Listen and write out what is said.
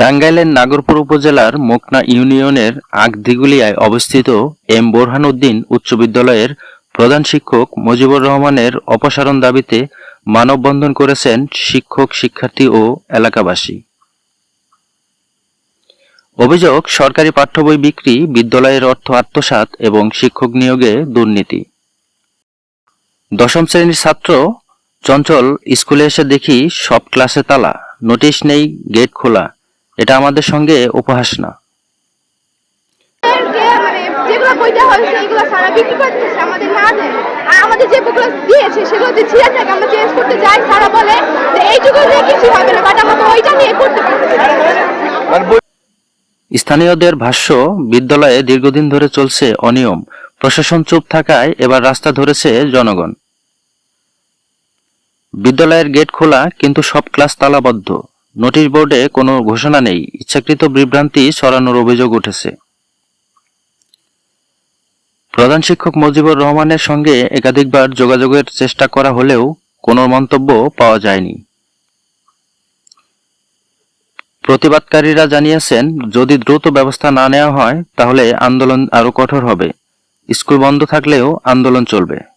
টাঙ্গাইলের নাগরপুর উপজেলার মোকনা ইউনিয়নের আগদিগুলিয়ায় অবস্থিত এম বোরহান উদ্দিন উচ্চ বিদ্যালয়ের প্রধান শিক্ষক মুজিবুর রহমানের অপসারণ দাবিতে মানববন্ধন করেছেন শিক্ষক, শিক্ষার্থী ও এলাকাবাসী। অভিযোগ, সরকারি পাঠ্য বই বিক্রি, বিদ্যালয়ের অর্থ আত্মসাৎ এবং শিক্ষক নিয়োগে দুর্নীতি। দশম শ্রেণির ছাত্র চঞ্চল স্কুলে এসে দেখি সব ক্লাসে তালা, নোটিশ নেই, গেট খোলা। এটা আমাদের সঙ্গে উপহাস না। মানে যেগুলো বই হয়েছে এগুলো সারা বিক্রি করতেছে আমাদের না দেয়। আর আমাদের যে বইগুলো দিয়েছে সেগুলো যে ছিঁড়ে থাকে আমরা চেঞ্জ করতে যাই সারা বলে যে এইটুকু দিয়ে কিছু হবে না বাট আমরা তো ওইটা নিয়ে করতে পারছি স্থানীয়দের ভাষ্য বিদ্যালয়ে দীর্ঘদিন ধরে চলছে অনিয়ম। প্রশাসন চুপ থাকায় এবার রাস্তা ধরেছে জনগণ। বিদ্যালয়ের গেট খোলা কিন্তু সব ক্লাস তালাবদ্ধ। নোটিশ বোর্ডে কোনো ঘোষণা নেই। ইচ্ছাকৃত বিভ্রান্তি ছড়ানোর অভিযোগ উঠেছে। প্রধান শিক্ষক মুজিবুর রহমানের সঙ্গে একাধিকবার যোগাযোগের চেষ্টা করা হলেও কোনো মন্তব্য পাওয়া যায়নি। প্রতিবাদকারীরা জানিয়েছেন, যদি দ্রুত ব্যবস্থা না নেওয়া হয়, তাহলে আন্দোলন আরও কঠোর হবে। স্কুল বন্ধ থাকলেও আন্দোলন চলবে।